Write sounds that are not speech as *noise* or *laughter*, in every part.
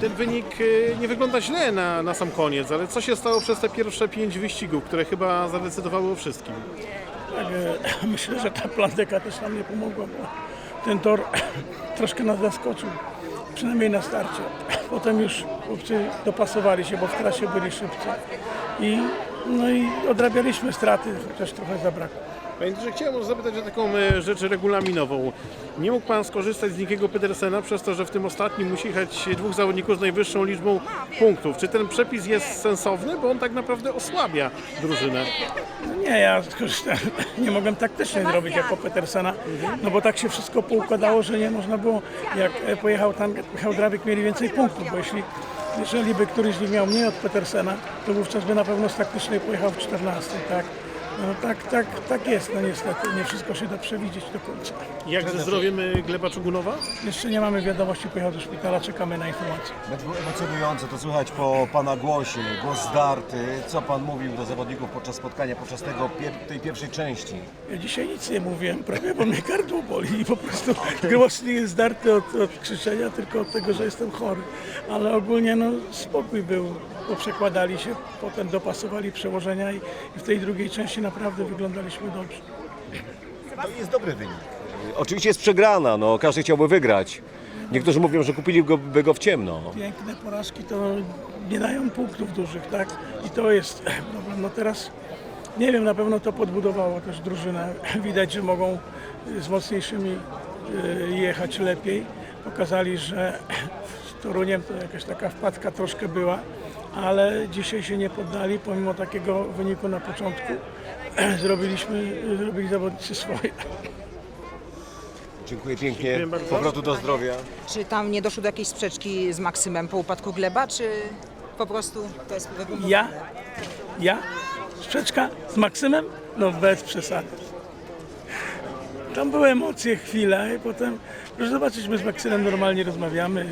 Ten wynik y, nie wygląda źle na, na sam koniec, ale co się stało przez te pierwsze pięć wyścigów, które chyba zadecydowały o wszystkim? Tak, e, *clears throat* myślę, że ta plandeka też nam nie pomogła, bo ten tor *clears throat* troszkę nas zaskoczył, przynajmniej na starcie. *clears throat* Potem już chłopcy dopasowali się, bo w trasie byli szybcy i, no i odrabialiśmy straty, chociaż trochę zabrakło. Panie Andrzeju, chciałem może zapytać o taką e, rzecz regulaminową. Nie mógł Pan skorzystać z Nikiego Pedersena przez to, że w tym ostatnim musi jechać dwóch zawodników z najwyższą liczbą punktów. Czy ten przepis jest sensowny, bo on tak naprawdę osłabia drużynę? No nie, ja skorzystałem, *laughs* nie mogłem taktycznie zrobić jako Petersena, no bo tak się wszystko poukładało, że nie można było, jak e, pojechał tam, Michał Drabik mieli więcej punktów, bo jeśli jeżeli by któryś z nich miał mniej od Petersena, to wówczas by na pewno z taktycznej pojechał w 14, tak? No tak, tak, tak jest, no niestety, nie wszystko się da przewidzieć do końca. Jak ze zdrowiem e, Gleba Czugunowa? Jeszcze nie mamy wiadomości, pojechał do szpitala, czekamy na informacje. Było emocjonujące to słychać po Pana głosie, głos zdarty. Co Pan mówił do zawodników podczas spotkania, podczas tego, pier- tej pierwszej części? Ja dzisiaj nic nie mówiłem, prawie bo mnie gardło boli i po prostu *laughs* głos nie jest zdarty od, od krzyczenia, tylko od tego, że jestem chory. Ale ogólnie no, spokój był, bo przekładali się, potem dopasowali przełożenia i, i w tej drugiej części naprawdę wyglądaliśmy dobrze. To jest dobry wynik. Oczywiście jest przegrana, no każdy chciałby wygrać. Niektórzy mówią, że kupiliby go w ciemno. Piękne porażki to nie dają punktów dużych, tak? I to jest *laughs* problem. No teraz nie wiem, na pewno to podbudowało też drużynę. *laughs* Widać, że mogą z mocniejszymi y, jechać lepiej. Pokazali, że *laughs* z Toruniem to jakaś taka wpadka troszkę była, ale dzisiaj się nie poddali, pomimo takiego wyniku na początku. *clears throat* Zrobiliśmy, zrobili zawodnicy swoje. Dziękuję pięknie. Powrotu do zdrowia. Czy tam nie doszło do jakiejś sprzeczki z Maksymem po upadku Gleba, czy po prostu to jest? Ja? Ja? Sprzeczka z Maksymem? No bez przesady. Tam były emocje chwilę i potem, proszę zobaczyć, my z Maksymem normalnie rozmawiamy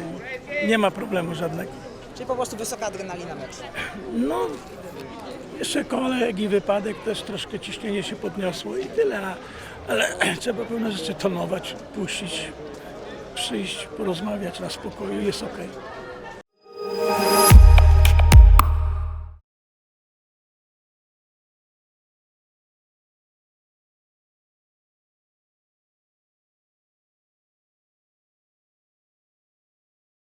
nie ma problemu żadnego. Czyli po prostu wysoka adrenalina meczu. No, jeszcze kolegi, wypadek, też troszkę ciśnienie się podniosło i tyle, ale *clears throat* trzeba pewne rzeczy tonować, puścić, przyjść, porozmawiać na spokoju, jest okej.